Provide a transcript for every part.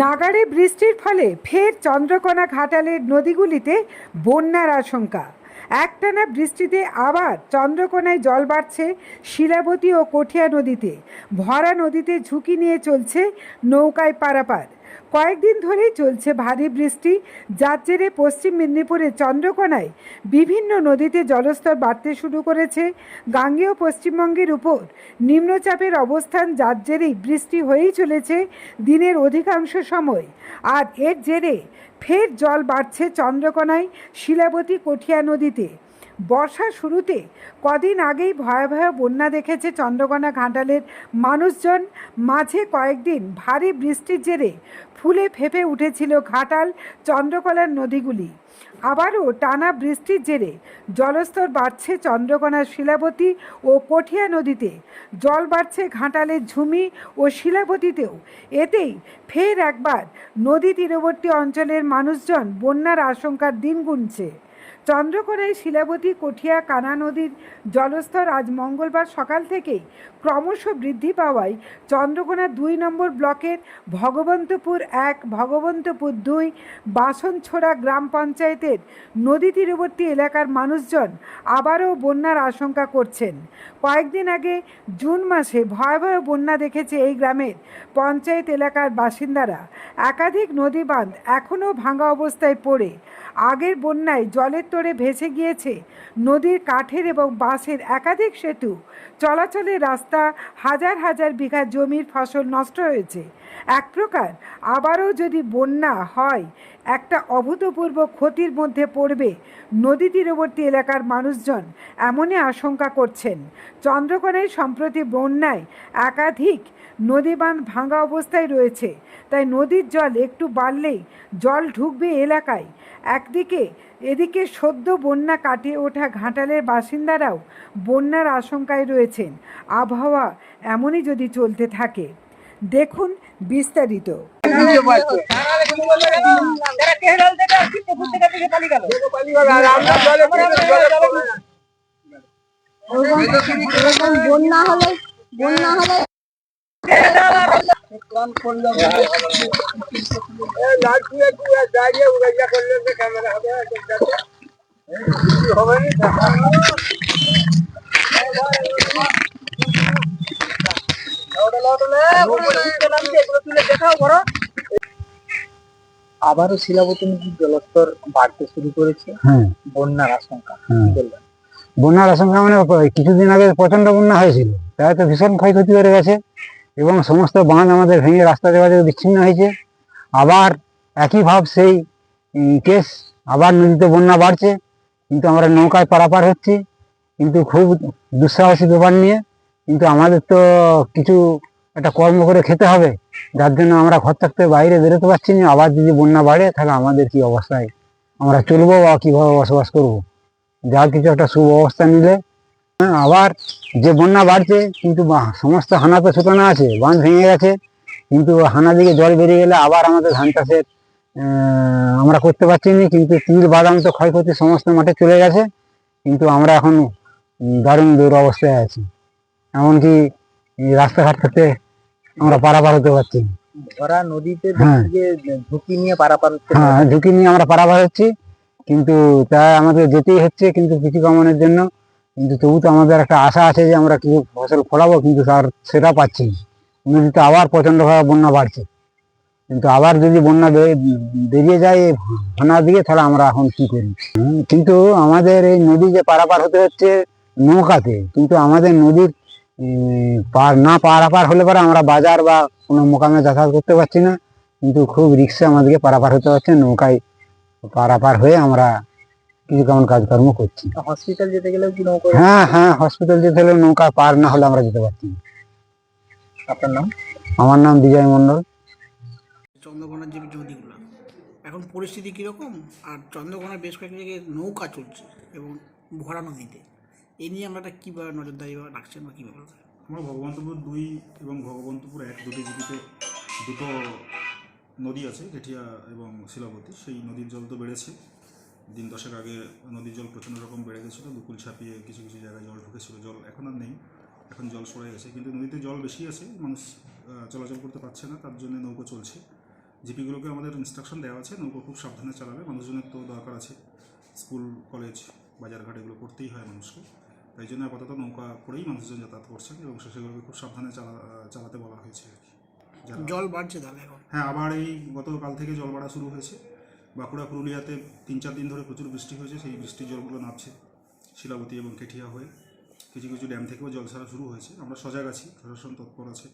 নাগারে বৃষ্টির ফলে ফের চন্দ্রকোনা ঘাটালের নদীগুলিতে বন্যার আশঙ্কা। একটানা বৃষ্টিতে আবার চন্দ্রকোনায় জল বাড়ছে শিলাবতী ও কঠিয়া নদীতে। ভরা নদীতে ঝুঁকি নিয়ে চলছে নৌকায় পারাপার। কয়েকদিন ধরেই চলছে ভারী বৃষ্টি। যার জেরে পশ্চিম মেদিনীপুরের চন্দ্রকোনায় বিভিন্ন নদীতে জলস্তর বাড়তে শুরু করেছে। গাঙ্গেয় পশ্চিমবঙ্গের উপর নিম্নচাপের অবস্থান, যার জেরেই বৃষ্টি হয়েই চলেছে দিনের অধিকাংশ সময়। আর এর জেরে ফের জল বাড়ছে চন্দ্রকোনায়, শিলাবতী, কঠিয়া নদীতে। বর্ষা শুরুতে কদিন আগেই ভয়াবহ বন্যা দেখেছে চন্দ্রকোনা ঘাটালের মানুষজন। মাঝে কয়েকদিন ভারী বৃষ্টির জেরে ফুলে ফেঁপে উঠেছিল ঘাটাল চন্দ্রকলার নদীগুলি। আবারও টানা বৃষ্টির জেরে জলস্তর বাড়ছে চন্দ্রকোনার শিলাবতী ও কঠিয়া নদীতে। জল বাড়ছে ঘাটালের ঝুমি ও শিলাবতীতেও। এতেই ফের একবার নদী তীরবর্তী অঞ্চলের মানুষজন বন্যার আশঙ্কার দিন গুনছে। চন্দ্রকোনায় শিলাবতী কঠিয়া কানা নদীর জলস্তর আজ মঙ্গলবার সকাল থেকেই ক্রমশ বৃদ্ধি পাওয়ায় চন্দ্রকোনা দুই নম্বর ব্লকের ভগবন্তপুর এক, ভগবন্তপুর দুই, বাসনছোড়া গ্রাম পঞ্চায়েতের নদী তীরবর্তী এলাকার মানুষজন আবারও বন্যার আশঙ্কা করছেন। কয়েকদিন আগে জুন মাসে ভয়াবহ বন্যা দেখেছে এই গ্রামের পঞ্চায়েত এলাকার বাসিন্দারা। একাধিক নদী বাঁধ এখনও ভাঙা অবস্থায় পড়ে। আগের বন্যায় জলের তোড়ে ভেসে গিয়েছে। নদীর কাঠের এবং বাঁশের একাধিক সেতু। চলাচলের রাস্তা, হাজার হাজার বিঘা জমির ফসল নষ্ট হয়েছে। এক প্রকার আবারও যদি বন্যা হয়, একটা অভূতপূর্ব ক্ষতির মধ্যে পড়বে নদী তীরবর্তী এলাকার মানুষজন এমনই আশঙ্কা করছেন। চন্দ্রকোনায় সম্প্রতি বন্যায় একাধিক নদী বাঁধ ভাঙা অবস্থায় রয়েছে। তাই নদীর জল একটু বাড়লেই জল ঢুকবে এলাকায়। একদিকে এদিকে সদ্য বন্যা কাটিয়ে ওঠা ঘাটালের বাসিন্দারাও বন্যার আশঙ্কায় রয়েছেন। আবহাওয়া এমনই যদি চলতে থাকে। দেখুন বিস্তারিত। বন্যা হলে বন্যা হলে আবারও শিলাবতী নদীর জলস্তর বাড়তে শুরু করেছে। হ্যাঁ। বন্যার আশঙ্কা হ্যাঁ। বন্যার আশঙ্কা মানে কিছুদিন আগে প্রচণ্ড বন্যা হয়েছিল। তাই তো ভীষণ ক্ষয়ক্ষতি করে গেছে। এবং সমস্ত বাঁধ আমাদের ভেঙে রাস্তা যোগাযোগ বিচ্ছিন্ন হয়েছে। আবার একই ভাব সেই কেস আবার নদীতে বন্যা বাড়ছে, কিন্তু আমরা নৌকায় পারাপার হচ্ছি। কিন্তু খুব দুঃসাহসী ব্যাপার নিয়ে, কিন্তু আমাদের তো কিছু একটা কর্ম করে খেতে হবে, যার জন্য আমরা ঘর থাকতে বাইরে বেরোতে পারছি না। আবার যদি বন্যা বাড়ে, তাহলে আমাদের কি অবস্থায়? আমরা চলবো বা কীভাবে বসবাস করব? যা কিছু একটা সুব্যবস্থা নিলে আবার যে বন্যা বাড়ছে কিন্তু সমস্ত হানা তো ছোটানো আছে বাঁধ ভেঙে গেছে কিন্তু হানা দিকে জল বেরিয়ে গেলে আবার আমাদের ধান চাষের আমরা করতে পারছি না কিন্তু তিল বাদাম তো ক্ষয়ক্ষতি সমস্ত মাঠে চলে গেছে কিন্তু আমরা এখন দারুণ দূর অবস্থায় আছি এমনকি রাস্তাঘাট থেকে আমরা পারাপার হতে পারছি না। ভরা নদীতে হ্যাঁ। ঝুঁকি নিয়ে পারাপার হ্যাঁ ঝুঁকি নিয়ে আমরা পারাপার হচ্ছি কিন্তু তাই আমাদের যেতেই হচ্ছে কিন্তু কৃষি কামানোর জন্য কিন্তু তবু তো আমাদের একটা আশা আছে যে আমরা কিছু ফসল ফলাবো, কিন্তু তার সেটা পাচ্ছি না। নদীতে আবার প্রচণ্ডভাবে বন্যা বাড়ছে। কিন্তু আবার যদি বন্যা বেরিয়ে যায় ভাঙার দিকে, তাহলে আমরা এখন কি করি? কিন্তু আমাদের এই নদী যে পারাপার হতে হচ্ছে নৌকাতে, কিন্তু আমাদের নদীর পার না পারাপার হলে পরে আমরা বাজার বা কোনো মোকামে যাতায়াত করতে পারছি না। কিন্তু খুব রিক্সে আমাদেরকে পারাপার হতে হচ্ছে, নৌকায় পারাপার হয়ে আমরা কিছু কেমন কাজকর্ম করছি। হসপিটাল যেতে গেলেও কি নৌকা? হ্যাঁ হ্যাঁ হসপিটাল যেতে হলে নৌকা পার না হলে আমরা যেতে পারছি না। আপনার নাম? আমার নাম বিজয় মণ্ডল। চন্দ্রকোনার যে নদীগুলো এখন পরিস্থিতি কীরকম? আর চন্দ্রকোনার বেশ কয়েক জায়গায় নৌকা চলছে এবং ভরা নদীতে। এই নিয়ে আমরা একটা কীভাবে নজরদারি বা রাখছেন বা কীভাবে? আমরা ভগবন্তপুর দুই এবং ভগবন্তপুর এক দুটি জিপিতে দুটো নদী আছে গেঠিয়া এবং শিলাবতী। সেই নদীর জল তো বেড়েছে। দিন দশেক আগে নদীর জল প্রচণ্ড রকম বেড়ে গেছিল দুকুল ছাপিয়ে কিছু কিছু জায়গায় জল ঢুকেছিল জল এখন আর নেই এখন জল সরে গেছে কিন্তু নদীতে জল বেশি আছে মানুষ চলাচল করতে পারছে না তার জন্য নৌকো চলছে। জিপিগুলোকে আমাদের ইনস্ট্রাকশন দেওয়া আছে নৌকো খুব সাবধানে চালাবে মানুষজনের তো দরকার আছে স্কুল কলেজ বাজারঘাট এগুলো করতেই হয় মানুষকে তাই জন্য আপাতত নৌকা করেই মানুষজন যাতায়াত করছেন এবং সেগুলোকে খুব সাবধানে চালা চালাতে বলা হয়েছে আর কি। জল বাড়ছে তাহলে এখন? হ্যাঁ আবার এই গতকাল থেকে জল বাড়া শুরু হয়েছে বাঁকুড়া পুরুলিয়াতে তিন চার দিন ধরে প্রচুর বৃষ্টি হয়েছে সেই বৃষ্টির জলগুলো নামছে শিলাবতী এবং কেঠিয়া হয়ে। কিছু কিছু ড্যাম থেকেও জল ছাড়া শুরু হয়েছে। আমরা সজাগ আছি প্রশাসন তৎপর আছে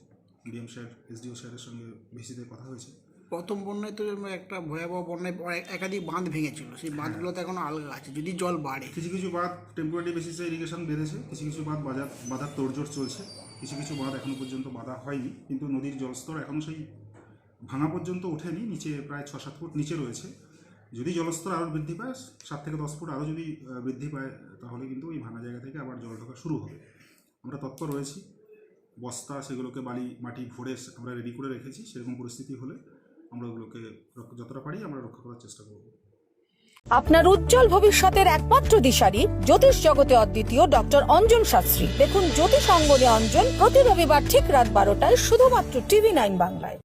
ডিএম স্যার এসডিও স্যারের সঙ্গে ভিসিতে কথা হয়েছে। প্রথম বন্যায় তো একটা ভয়াবহ বন্যায় একাধিক বাঁধ ভেঙেছিল। সেই বাঁধগুলো তো এখন আলগা আছে যদি জল বাড়ে। কিছু কিছু বাঁধ টেম্পোরারি বেসিসে ইরিগেশন বেঁধেছে কিছু কিছু বাঁধ বাজার বাঁধার তোড়জোড় চলছে কিছু কিছু বাঁধ এখনও পর্যন্ত বাঁধা হয়নি কিন্তু নদীর জলস্তর এখনও সেই ভাঙা পর্যন্ত ওঠেনি, নিচে প্রায় ছ সাত ফুট নিচে রয়েছে। যদি জলস্তর আরও বৃদ্ধি পায়, সাত থেকে দশ ফুট আরও যদি বৃদ্ধি পায়, তাহলে কিন্তু ওই ভাঙা জায়গা থেকে আবার জল ঢোকা শুরু হবে। আমরা তৎপর রয়েছি। বস্তা, সেগুলোকে বালি, মাটি ভরে আমরা রেডি করে রেখেছি। সেরকম পরিস্থিতি হলে আমরা ওগুলোকে যতটা পারি আমরা রক্ষা করার চেষ্টা করব। আপনার উজ্জ্বল ভবিষ্যতের একমাত্র দিশারি জ্যোতিষ জগতে অদ্বিতীয় ডক্টর অঞ্জন শাস্ত্রী। দেখুন জ্যোতিষ অঙ্গনে অঞ্জন প্রতি রবিবার ঠিক রাত বারোটায় শুধুমাত্র টিভি নাইন বাংলায়।